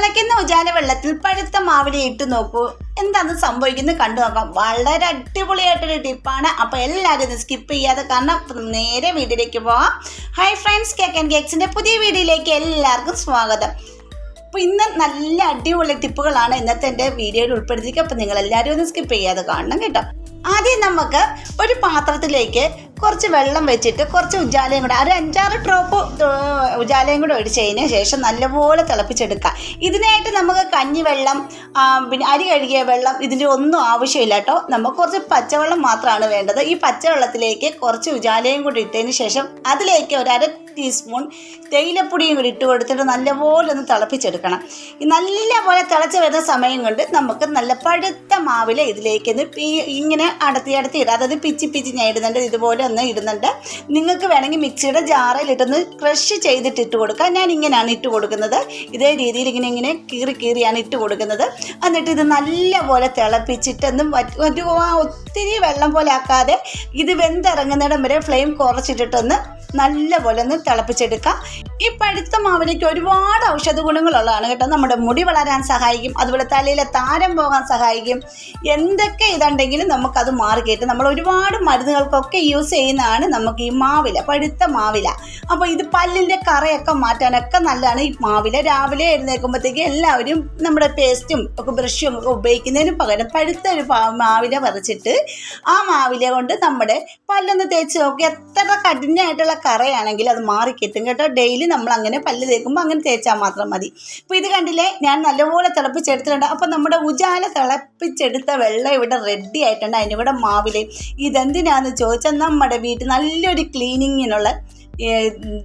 തിളയ്ക്കുന്ന ഉജാല വെള്ളത്തിൽ പഴുത്ത മാവിലെ ഇട്ട് നോക്കൂ. എന്താണ് സംഭവിക്കുന്നത് കണ്ടു നോക്കാം. വളരെ അടിപൊളിയായിട്ടൊരു ടിപ്പാണ് അപ്പോൾ എല്ലാവരും ഇത് സ്കിപ്പ് ചെയ്യാതെ കാരണം നേരെ വീഡിയോയിലേക്ക് പോവാം. ഹൈ ഫ്രണ്ട്സ് കേക്ക് ആൻഡ് കേക്സിന്റെ പുതിയ വീഡിയോയിലേക്ക് എല്ലാവർക്കും സ്വാഗതം. അപ്പോൾ ഇന്ന് നല്ല അടിപൊളി ടിപ്പുകളാണ് ഇന്നത്തെ എന്റെ വീഡിയോയിൽ ഉൾപ്പെടുത്തിയിരിക്കുക. അപ്പോൾ നിങ്ങൾ എല്ലാവരും ഒന്ന് സ്കിപ്പ് ചെയ്യാതെ കാണണം കേട്ടോ. ആദ്യം നമുക്ക് ഒരു പാത്രത്തിലേക്ക് കുറച്ച് വെള്ളം വെച്ചിട്ട് കുറച്ച് ഉജാലയും കൂടെ ഒരു അഞ്ചാറ് ഡ്രോപ്പ് ഉജാലയും കൂടെ ഒഴിച്ചതിന് ശേഷം നല്ലപോലെ തിളപ്പിച്ചെടുക്കുക. ഇതിനായിട്ട് നമുക്ക് കഞ്ഞിവെള്ളം വെള്ളം പിന്നെ അരി കഴുകിയ വെള്ളം ഇതിന്റെ ഒന്നും ആവശ്യമില്ല കേട്ടോ. നമുക്ക് കുറച്ച് പച്ചവെള്ളം മാത്രമാണ് വേണ്ടത്. ഈ പച്ചവെള്ളത്തിലേക്ക് കുറച്ച് ഉജാലയും കൂടി ഇട്ടതിന് ശേഷം അതിലേക്ക് ഒരു അര ടീസ്പൂൺ തേയിലപ്പൊടിയും കൂടി ഇട്ട് കൊടുത്തിട്ട് നല്ലപോലെ ഒന്ന് തിളപ്പിച്ചെടുക്കണം. ഈ നല്ലപോലെ തിളച്ച് വരുന്ന സമയം കൊണ്ട് നമുക്ക് നല്ല പഴുത്ത മാവിൽ ഇതിലേക്ക് ഇങ്ങനെ അടത്തി അടത്തി ഇടുക അതായത് പിച്ചി പിച്ചി ഞാൻ ഇടുന്നുണ്ട് ഇതുപോലെ ഒന്ന് ഇടുന്നുണ്ട്. നിങ്ങൾക്ക് വേണമെങ്കിൽ മിക്സിയുടെ ജാറയിലിട്ടൊന്ന് ക്രഷ് ചെയ്തിട്ട് ഇട്ട് കൊടുക്കുക ഞാൻ ഇങ്ങനെയാണ് ഇട്ട് കൊടുക്കുന്നത്. ഇതേ രീതിയിൽ ഇങ്ങനെ ഇങ്ങനെ കീറി കീറിയാണ് ഇട്ട് കൊടുക്കുന്നത്. എന്നിട്ട് ഇത് നല്ലപോലെ തിളപ്പിച്ചിട്ടൊന്നും ഒത്തിരി വെള്ളം പോലെ ആക്കാതെ ഇത് വെന്തിറങ്ങുന്നിടം വരെ ഫ്ലെയിം കുറച്ചിട്ടിട്ടൊന്ന് നല്ലപോലെ ഒന്ന് തിളപ്പിച്ചെടുക്കാം. ഈ പഴുത്ത മാവിലേക്ക് ഒരുപാട് ഔഷധ ഗുണങ്ങളുള്ളതാണ് കേട്ടോ. നമ്മുടെ മുടി വളരാൻ സഹായിക്കും അതുപോലെ തലയിലെ താരം പോകാൻ സഹായിക്കും. എന്തൊക്കെ ഇതുണ്ടെങ്കിലും നമുക്കത് മാറി കയറ്റും നമ്മൾ ഒരുപാട് മരുന്നുകൾക്കൊക്കെ യൂസ് ചെയ്യുന്നതാണ് നമുക്ക് ഈ മാവില പഴുത്ത മാവില. അപ്പോൾ ഇത് പല്ലിന്റെ കറയൊക്കെ മാറ്റാനൊക്കെ നല്ലതാണ്. ഈ മാവില രാവിലെ എഴുന്നേൽക്കുമ്പോഴത്തേക്ക് എല്ലാവരും നമ്മുടെ പേസ്റ്റും ഒക്കെ ബ്രഷും ഒക്കെ ഉപയോഗിക്കുന്നതിന് പകരം പഴുത്ത ഒരു മാവില പറിച്ചിട്ട് ആ മാവില കൊണ്ട് നമ്മുടെ പല്ലൊന്ന് തേച്ച് നോക്കി എത്ര കഠിനമായിട്ടുള്ള കറയാണെങ്കിൽ അത് മാറിക്കിട്ടും കേട്ടോ ഡെയിലി നമ്മൾ അങ്ങനെ പല്ല് തേക്കുമ്പോൾ അങ്ങനെ തേച്ചാൽ മാത്രം മതി. ഇപ്പോൾ ഇത് കണ്ടില്ലേ? ഞാൻ നല്ലപോലെ തിളപ്പിച്ചെടുത്തിട്ടുണ്ട്. അപ്പോൾ നമ്മുടെ ഉജാല തിളപ്പിച്ചെടുത്ത വെള്ളം ഇവിടെ റെഡി ആയിട്ടുണ്ട്. അതിന്റെ ഇവിടെ മാവിലയും ഇതെന്തിനാന്ന് ചോദിച്ചാൽ നമ്മുടെ വീട്ടിൽ നല്ലൊരു ക്ലീനിങ്ങിനുള്ള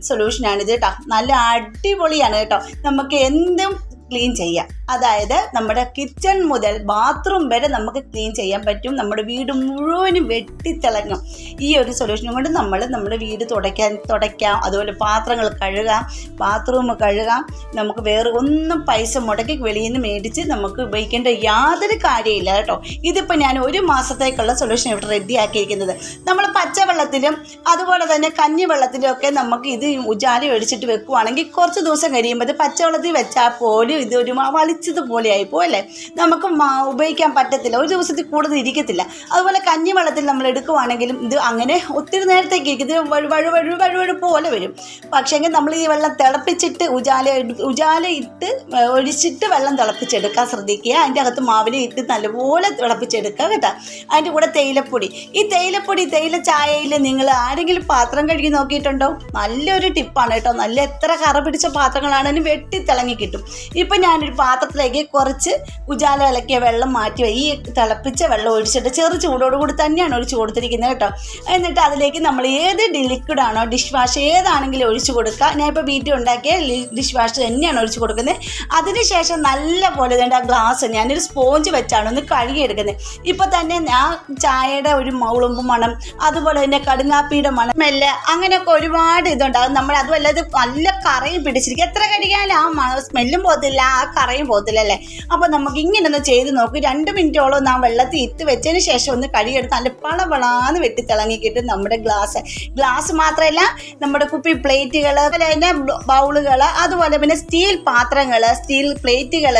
സൊല്യൂഷനാണിത് കേട്ടോ. നല്ല അടിപൊളിയാണ് കേട്ടോ. നമുക്ക് എന്തും ക്ലീൻ ചെയ്യാം. അതായത് നമ്മുടെ കിച്ചൺ മുതൽ ബാത്റൂം വരെ നമുക്ക് ക്ലീൻ ചെയ്യാൻ പറ്റും. നമ്മുടെ വീട് മുഴുവനും വെട്ടിത്തിളങ്ങും. ഈ ഒരു സൊല്യൂഷൻ കൊണ്ട് നമ്മൾ നമ്മുടെ വീട് തുടയ്ക്കാൻ തുടയ്ക്കാം. അതുപോലെ പാത്രങ്ങൾ കഴുകാം. ബാത്റൂം കഴുകാം. നമുക്ക് വേറെ ഒന്നും പൈസ മുടക്കി വെളിയിൽ നിന്ന് മേടിച്ച് നമുക്ക് ഉപയോഗിക്കേണ്ട യാതൊരു കാര്യമില്ല കേട്ടോ. ഇതിപ്പോൾ ഞാൻ ഒരു മാസത്തേക്കുള്ള സൊല്യൂഷൻ ഇവിടെ റെഡിയാക്കിയിരിക്കുന്നത് നമ്മൾ പച്ചവെള്ളത്തിലും അതുപോലെ തന്നെ കഞ്ഞിവെള്ളത്തിലും ഒക്കെ നമുക്ക് ഇത് ഉജാല ഒഴിച്ചിട്ട് വെക്കുവാണെങ്കിൽ കുറച്ച് ദിവസം കഴിയുമ്പോൾ പച്ചവെള്ളത്തിൽ വെച്ചാൽ പോലും ഇത് ഒരു വലിച്ചതുപോലെ വളിച്ചതുപോലെ ആയിപ്പോ അല്ലേ നമുക്ക് ഉപയോഗിക്കാൻ പറ്റത്തില്ല. ഒരു ദിവസത്തിൽ കൂടുതൽ ഇരിക്കത്തില്ല. അതുപോലെ കഞ്ഞിവെള്ളത്തിൽ നമ്മൾ എടുക്കുവാണെങ്കിലും ഇത് അങ്ങനെ ഒത്തിരി നേരത്തേക്ക് ഇരിക്കും. ഇത് വഴു വഴു വഴു വഴുവഴു പോലെ വരും. പക്ഷേങ്കിൽ നമ്മൾ ഈ വെള്ളം തിളപ്പിച്ചിട്ട് ഉജാല ഉജാല ഇട്ട് ഒഴിച്ചിട്ട് വെള്ളം തിളപ്പിച്ചെടുക്കാൻ ശ്രദ്ധിക്കുക. അതിന്റെ അകത്ത് മാവില ഇട്ട് നല്ലപോലെ തിളപ്പിച്ചെടുക്കുക കേട്ടോ. അതിന്റെ കൂടെ തേയിലപ്പൊടി. ഈ തേയിലപ്പൊടി തേയില ചായയിൽ നിങ്ങൾ ആരെങ്കിലും പാത്രം കഴുകി നോക്കിയിട്ടുണ്ടോ? നല്ലൊരു ടിപ്പാണ് കേട്ടോ. നല്ല എത്ര കറ പിടിച്ച പാത്രങ്ങളാണെങ്കിലും വെട്ടി തിളങ്ങി കിട്ടും ഇപ്പം ഞാനൊരു പാത്രത്തിലേക്ക് കുറച്ച് ഉജാല ഇളക്കിയ വെള്ളം മാറ്റി ഈ തിളപ്പിച്ച വെള്ളം ഒഴിച്ചിട്ട് ചെറു ചൂടോട് കൂടി തന്നെയാണ് ഒഴിച്ച് കൊടുത്തിരിക്കുന്നത് കേട്ടോ. എന്നിട്ട് അതിലേക്ക് നമ്മൾ ഏത് ലിക്വിഡാണോ ഡിഷ് വാഷ് ഏതാണെങ്കിലും ഒഴിച്ചു കൊടുക്കുക. ഞാൻ ഇപ്പോൾ വീട്ടിൽ ഉണ്ടാക്കിയ ഡിഷ് വാഷ് തന്നെയാണ് ഒഴിച്ചു കൊടുക്കുന്നത്. അതിനുശേഷം നല്ല പോലെ തന്നെ ആ ഗ്ലാസ് ഞാനൊരു സ്പോഞ്ച് വെച്ചാണ് ഒന്ന് കഴുകിയെടുക്കുന്നത്. ഇപ്പോൾ തന്നെ ആ ചായയുടെ ഒരു മൗളുമ്പ് മണം അതുപോലെ തന്നെ കടുങ്ങാപ്പിയുടെ മണം മെല്ലെ അങ്ങനെയൊക്കെ ഒരുപാട് ഇതുണ്ടാകും നമ്മൾ അതുമല്ല ഇത് നല്ല കറയും പിടിച്ചിരിക്കും. എത്ര കഴുകിയാലും ആ സ്മെല്ലും പോകത്തില്ല. ആ കറയും പോകത്തില്ല അല്ലേ അപ്പോൾ നമുക്ക് ഇങ്ങനെ ഒന്ന് ചെയ്ത് നോക്കി. രണ്ട് മിനിറ്റോളം നാം വെള്ളത്തിൽ ഇത്ത് വെച്ചതിന് ശേഷം ഒന്ന് കഴുകിയെടുത്ത് നല്ല പളപളാന്ന് വെട്ടി വെട്ടിത്തിളങ്ങിക്കിട്ട് നമ്മുടെ ഗ്ലാസ്. ഗ്ലാസ് മാത്രമല്ല നമ്മുടെ കുപ്പി പ്ലേറ്റുകൾ അതുപോലെ തന്നെ ബൗളുകൾ അതുപോലെ പിന്നെ സ്റ്റീൽ പാത്രങ്ങൾ സ്റ്റീൽ പ്ലേറ്റുകൾ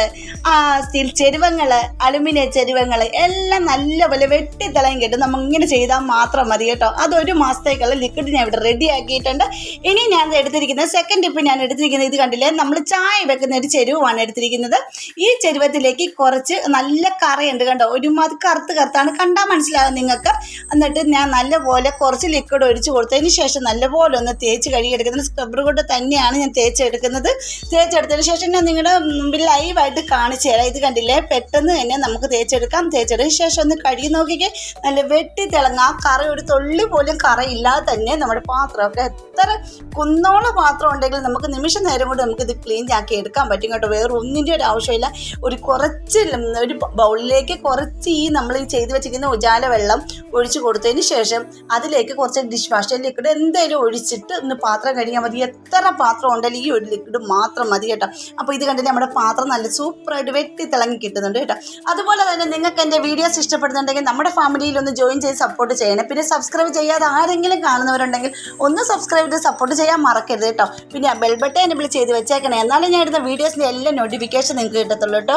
സ്റ്റീൽ ചെരുവങ്ങൾ അലുമിനിയം ചെരുവങ്ങൾ എല്ലാം നല്ലപോലെ വെട്ടി തിളങ്ങി കിട്ടും നമ്മൾ ഇങ്ങനെ ചെയ്താൽ മാത്രം മതി കേട്ടോ. അതൊരു മാസത്തേക്കുള്ള ലിക്വിഡ് ഞാൻ ഇവിടെ റെഡി ആക്കിയിട്ടുണ്ട്. ഇനി ഞാൻ എടുത്തിരിക്കുന്നത് സെക്കൻഡ് ടിപ്പ് ഞാൻ എടുത്തിരിക്കുന്നത് ഇത് കണ്ടില്ലേ? നമ്മൾ ചായ വെക്കുന്ന ഒരു ചെരുവാണ് എടുത്തിരിക്കുന്നത്. ഈ ചെരുവത്തിലേക്ക് കുറച്ച് നല്ല കറയുണ്ട് കണ്ടോ? ഒരുമാതിരി കറുത്ത് കറുത്താണ്. കണ്ടാൽ മനസ്സിലാകും നിങ്ങൾക്ക്. എന്നിട്ട് ഞാൻ നല്ലപോലെ കുറച്ച് ലിക്വിഡ് ഒഴിച്ച് കൊടുത്തതിന് ശേഷം നല്ലപോലെ ഒന്ന് തേച്ച് കഴുകിയെടുക്കുന്നത് സ്ക്രബർ കൊണ്ട് തന്നെയാണ് ഞാൻ തേച്ചെടുക്കുന്നത്. തേച്ചെടുത്തതിന് ശേഷം ഞാൻ നിങ്ങളുടെ മുമ്പിൽ ലൈവായിട്ട് കാണിച്ചു തരാം. ഇത് കണ്ടില്ലേ? പെട്ടെന്ന് തന്നെ നമുക്ക് തേച്ചെടുക്കാം. തേച്ചെടുത്തതിന് ശേഷം ഒന്ന് കഴുകി നോക്കിക്കേ. നല്ല വെട്ടി തിളങ്ങ ആ കറ ഒരു തുള്ളി പോലും കറയില്ലാതെ തന്നെ നമ്മുടെ പാത്രമൊക്കെ എത്ര കുന്നോളം പാത്രം ഉണ്ടെങ്കിൽ നമുക്ക് നിമിഷ നേരം കൊണ്ട് നമുക്ക് ഇത് ക്ലീൻ ആക്കി എടുക്കാൻ പറ്റും കേട്ടോ. വേറെ ഒന്നിന്റെ ഒരു ആവശ്യമില്ല. ഒരു കുറച്ച് ഒരു ബൗളിലേക്ക് കുറച്ച് ഈ നമ്മൾ ഈ ചെയ്ത് വെച്ചിരിക്കുന്ന ഉജാല വെള്ളം ഒഴിച്ച് കൊടുത്തതിന് ശേഷം അതിലേക്ക് കുറച്ച് ഡിഷ് വാഷ് ലിക്വിഡ് എന്തെങ്കിലും ഒഴിച്ചിട്ട് ഒന്ന് പാത്രം കഴുകിയാൽ മതി. എത്ര പാത്രം ഉണ്ടെങ്കിലും ഈ ഒരു ലിക്വിഡ് മാത്രം മതി കേട്ടോ. അപ്പോൾ ഇത് കണ്ടിട്ട് നമ്മുടെ പാത്രം നല്ല സൂപ്പറായിട്ട് വെട്ടി തിളങ്ങി കിട്ടുന്നുണ്ട് കേട്ടോ. അതുപോലെ തന്നെ നിങ്ങൾക്ക് എന്റെ വീഡിയോസ് ഇഷ്ടപ്പെടുന്നുണ്ടെങ്കിൽ നമ്മുടെ ഫാമിലിയിൽ ഒന്ന് ജോയിൻ ചെയ്ത് സപ്പോർട്ട് ചെയ്യണം. പിന്നെ സബ്സ്ക്രൈബ് ചെയ്യാതെ ആരെങ്കിലും കാണുന്നവരുണ്ടെങ്കിൽ ഒന്ന് സബ്സ്ക്രൈബ് ചെയ്ത് സപ്പോർട്ട് ചെയ്യാൻ മറക്കരുത് കേട്ടോ. പിന്നെ ബെൽ ബട്ടൺ എനബിൾ ചെയ്ത് വെച്ചേക്കണേ. എന്നാലും ഞാൻ ഇടുന്ന വീഡിയോസിന്റെ എല്ലാ നല്ല നോട്ടിഫിക്കേഷൻ നിങ്ങൾക്ക് കിട്ടത്തുള്ളൂ കേട്ടോ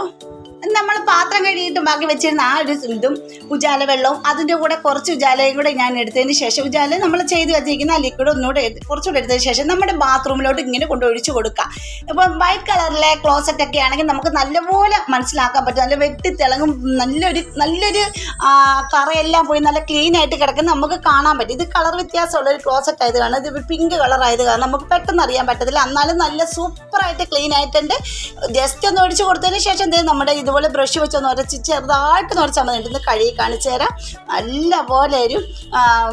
നമ്മൾ പാത്രം കഴുകിയിട്ട് ബാക്കി വെച്ചിരുന്ന ആ ഒരു ഇതും ഉജാല വെള്ളവും അതിന്റെ കൂടെ കുറച്ച് ഉജാലയും കൂടെ ഞാൻ എടുത്തതിന് ശേഷം ഉജാല നമ്മൾ ചെയ്ത് വെച്ചിരിക്കുന്ന ആ ലിക്വിഡ് ഒന്നുകൂടെ കുറച്ചുകൂടെ എടുത്തതിന് ശേഷം നമ്മുടെ ബാത്റൂമിലോട്ട് ഇങ്ങനെ കൊണ്ട് ഒഴിച്ചു കൊടുക്കാം ഇപ്പം വൈറ്റ് കളറിലെ ക്ലോസറ്റ് ഒക്കെ ആണെങ്കിൽ നമുക്ക് നല്ലപോലെ മനസ്സിലാക്കാൻ പറ്റും. നല്ല വെട്ടി തിളങ്ങും നല്ലൊരു നല്ലൊരു കറയെല്ലാം പോയി നല്ല ക്ലീൻ ആയിട്ട് കിടക്കുന്ന നമുക്ക് കാണാൻ പറ്റും. ഇത് കളർ വ്യത്യാസമുള്ള ഒരു ക്ലോസറ്റ് ആയത് കാരണം ഇത് പിങ്ക് കളർ ആയത് കാരണം നമുക്ക് പെട്ടെന്ന് അറിയാൻ പറ്റത്തില്ല. എന്നാലും നല്ല സൂപ്പറായിട്ട് ക്ലീൻ ആയിട്ടുണ്ട്. ജസ്റ്റ് ഒന്ന് ഒഴിച്ചു കൊടുത്തതിന് ശേഷം നമ്മുടെ ഇതുപോലെ ബ്രഷ് വെച്ചൊന്ന് ഉരച്ച് ചെറുതായിട്ട് ഉരച്ചാൽ മതി ഇന്ന് കഴുകി കാണിച്ചു തരാം. നല്ല പോലെ ഒരു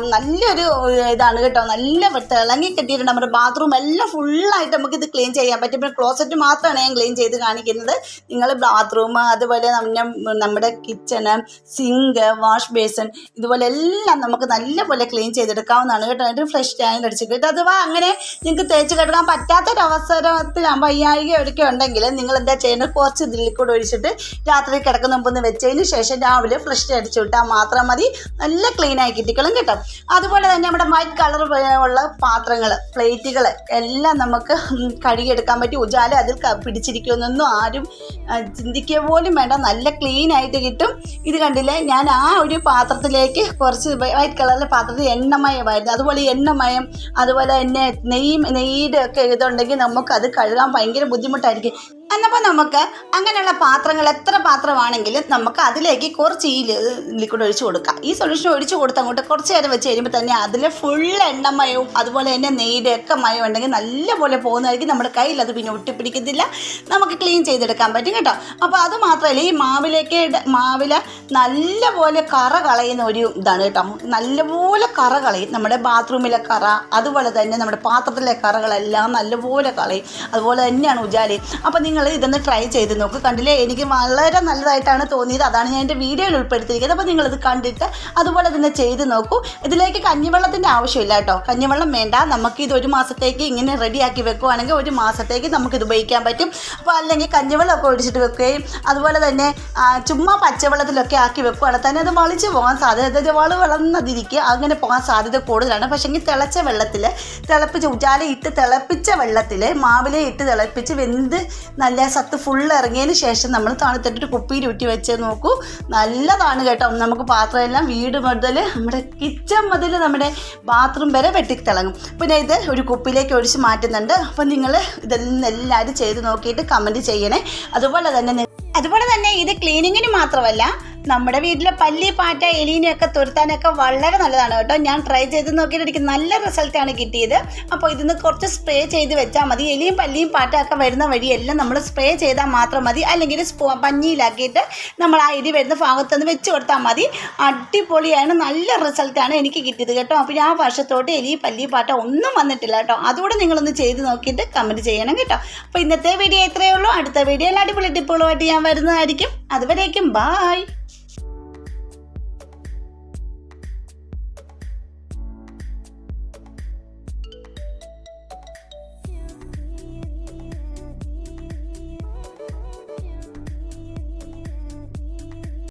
നല്ലൊരു ഇതാണ് കേട്ടോ. നല്ല തിളങ്ങി കിട്ടിയിട്ടുണ്ട് നമ്മുടെ ബാത്റൂം എല്ലാം ഫുള്ളായിട്ട് നമുക്ക് ഇത് ക്ലീൻ ചെയ്യാൻ പറ്റും. പിന്നെ ക്ലോസറ്റ് മാത്രമാണ് ഞാൻ ക്ലീൻ ചെയ്ത് കാണിക്കുന്നത്. നിങ്ങൾ ബാത്റൂം അതുപോലെ നമ്മ- നമ്മുടെ കിച്ചണ് സിങ്ക് വാഷ് ബേസിൻ ഇതുപോലെ എല്ലാം നമുക്ക് നല്ല പോലെ ക്ലീൻ ചെയ്തെടുക്കാവുന്നതാണ് കേട്ടോ. ഒരു ഫ്രഷ് സ്റ്റാൻഡ് അടിച്ചിട്ട് അഥവാ അങ്ങനെ നിങ്ങൾക്ക് തേച്ച് കിടക്കാൻ പറ്റാത്തൊരവസരത്തിൽ വയ്യായിക ഒരിക്കൽ ഉണ്ടെങ്കിൽ നിങ്ങൾ എന്താ ചെയ്യേണ്ടത് കുറച്ച് ഇതിൽ കൂടെ ഒഴിച്ചിട്ട് രാത്രി കിടക്കുന്ന മുമ്പ് വെച്ചതിന് ശേഷം രാവിലെ ഫ്രഷ് അടിച്ചു വിട്ടാൽ മാത്രം മതി. നല്ല ക്ലീൻ ആയി കിട്ടിക്കളും കേട്ടോ. അതുപോലെ തന്നെ നമ്മുടെ വൈറ്റ് കളർ ഉള്ള പാത്രങ്ങൾ പ്ലേറ്റുകൾ എല്ലാം നമുക്ക് കഴുകിയെടുക്കാൻ പറ്റി. ഉജാല അതിൽ പിടിച്ചിരിക്കുമെന്നൊന്നും ആരും ചിന്തിക്കുക പോലും വേണ്ട. നല്ല ക്ലീൻ ആയിട്ട് കിട്ടും. ഇത് കണ്ടില്ലേ? ഞാൻ ആ ഒരു പാത്രത്തിലേക്ക് കുറച്ച് വൈറ്റ് കളറിലെ പാത്രത്തിൽ എണ്ണമയമായിരുന്നു അതുപോലെ എണ്ണമയം അതുപോലെ തന്നെ നെയ്യ് നെയ്യുടെ ഒക്കെ ഇതുണ്ടെങ്കിൽ നമുക്കത് കഴുകാൻ ഭയങ്കര ബുദ്ധിമുട്ടായിരിക്കും. എന്നപ്പോൾ നമുക്ക് അങ്ങനെയുള്ള പാത്രങ്ങൾ എത്ര പാത്രമാണെങ്കിലും നമുക്ക് അതിലേക്ക് കുറച്ച് ഈ ലിക്വിഡ് ഒഴിച്ച് കൊടുക്കാം. ഈ സൊല്യൂഷൻ ഒഴിച്ചു കൊടുത്ത അങ്ങോട്ട് കുറച്ച് നേരം വെച്ച് കഴിയുമ്പോൾ തന്നെ അതിൽ ഫുൾ എണ്ണമയവും അതുപോലെ തന്നെ നെയ്യുടെ ഒക്കെ മയം ഉണ്ടെങ്കിൽ നല്ലപോലെ പോകുന്നതായിരിക്കും നമ്മുടെ കയ്യിൽ. അത് പിന്നെ ഒട്ടിപ്പിടിക്കത്തില്ല. നമുക്ക് ക്ലീൻ ചെയ്തെടുക്കാൻ പറ്റും കേട്ടോ. അപ്പോൾ അത് മാത്രമല്ല ഈ മാവിലേക്ക് മാവില നല്ലപോലെ കറ കളയുന്ന ഒരു ഇതാണ് കേട്ടോ. നല്ലപോലെ കറ കളയും. നമ്മുടെ ബാത്റൂമിലെ കറ അതുപോലെ തന്നെ നമ്മുടെ പാത്രത്തിലെ കറകളെല്ലാം നല്ലപോലെ കളയും. അതുപോലെ തന്നെയാണ് ഉജാലയും. അപ്പോൾ നിങ്ങൾ ഇതൊന്ന് ട്രൈ ചെയ്ത് നോക്ക്. കണ്ടില്ലേ? എനിക്ക് വളരെ നല്ലതായിട്ടാണ് തോന്നിയത്. അതാണ് ഞാൻ എന്റെ വീഡിയോയിൽ ഉൾപ്പെടുത്തിയിരിക്കുന്നത്. അപ്പോൾ നിങ്ങളിത് കണ്ടിട്ട് അതുപോലെ തന്നെ ചെയ്ത് നോക്കൂ. ഇതിലേക്ക് കഞ്ഞിവെള്ളത്തിന്റെ ആവശ്യമില്ല കേട്ടോ. കഞ്ഞിവെള്ളം വേണ്ട. നമുക്ക് ഇത് ഒരു മാസത്തേക്ക് ഇങ്ങനെ റെഡിയാക്കി വെക്കുവാണെങ്കിൽ ഒരു മാസത്തേക്ക് നമുക്കിത് ഉപയോഗിക്കാൻ പറ്റും. അപ്പോൾ അല്ലെങ്കിൽ കഞ്ഞിവെള്ളമൊക്കെ ഒഴിച്ചിട്ട് വെക്കുകയും അതുപോലെ തന്നെ ചുമ്മാ പച്ചവെള്ളത്തിലൊക്കെ ആക്കി വെക്കുവാണെങ്കിൽ തന്നെ അത് വളിച്ച് പോകാൻ സാധ്യത വൾ വളർന്നതിരിക്കുക അങ്ങനെ പോകാൻ സാധ്യത കൂടുതലാണ്. പക്ഷേ എങ്കിൽ തിളച്ച വെള്ളത്തിൽ തിളപ്പിച്ച് ഉജാല ഇട്ട് തിളപ്പിച്ച വെള്ളത്തിൽ മാവിലെ ഇട്ട് തിളപ്പിച്ച് വെന്ത് നല്ല സത്ത് ഫുൾ ഇറങ്ങിയതിന് ശേഷം നമ്മൾ തണുത്തിട്ടൊരു കുപ്പിയിൽ ഊറ്റി വെച്ച് നോക്കൂ. നല്ലതാണ് കേട്ടോ. നമുക്ക് പാത്രമെല്ലാം വീട് മുതൽ നമ്മുടെ കിച്ചൺ മുതൽ നമ്മുടെ ബാത്റൂം വരെ വെട്ടി തിളങ്ങും പിന്നെ ഇത് ഒരു കുപ്പിയിലേക്ക് ഒഴിച്ച് മാറ്റുന്നുണ്ട്. അപ്പം നിങ്ങൾ ഇതെല്ലാം എല്ലാവരും ചെയ്ത് നോക്കിയിട്ട് കമന്റ് ചെയ്യണേ. അതുപോലെ തന്നെ അതുപോലെ തന്നെ ഇത് ക്ലീനിങ്ങിന് മാത്രമല്ല നമ്മുടെ വീട്ടിലെ പല്ലി പാറ്റ എലീനെയൊക്കെ തുരത്താനൊക്കെ വളരെ നല്ലതാണ് കേട്ടോ. ഞാൻ ട്രൈ ചെയ്ത് നോക്കിയിട്ട് എനിക്ക് നല്ല റിസൾട്ടാണ് കിട്ടിയത്. അപ്പോൾ ഇതിന്ന് കുറച്ച് സ്പ്രേ ചെയ്ത് വെച്ചാൽ മതി. എലിയും പല്ലിയും പാറ്റയൊക്കെ വരുന്ന വഴിയെല്ലാം നമ്മൾ സ്പ്രേ ചെയ്താൽ മാത്രം മതി. അല്ലെങ്കിൽ പഞ്ഞിയിലാക്കിയിട്ട് നമ്മൾ ആ എലി വരുന്ന ഭാഗത്തുനിന്ന് വെച്ച് കൊടുത്താൽ മതി. അടിപൊളിയാണ്. നല്ല റിസൾട്ടാണ് എനിക്ക് കിട്ടിയത് കേട്ടോ. അപ്പോൾ ഞാൻ വർഷത്തോട്ട് എലി പല്ലി പാറ്റ ഒന്നും വന്നിട്ടില്ല കേട്ടോ. അതുകൂടെ നിങ്ങളൊന്ന് ചെയ്ത് നോക്കിയിട്ട് കമന്റ് ചെയ്യണം കേട്ടോ. അപ്പോൾ ഇന്നത്തെ വീഡിയോ ഇത്രയേ ഉള്ളൂ. അടുത്ത വീഡിയോയിൽ അടിപൊളി ടിപ്പുകളുമായിട്ട് ഞാൻ വരുന്നതായിരിക്കും. അതുവരേക്കും ബായ്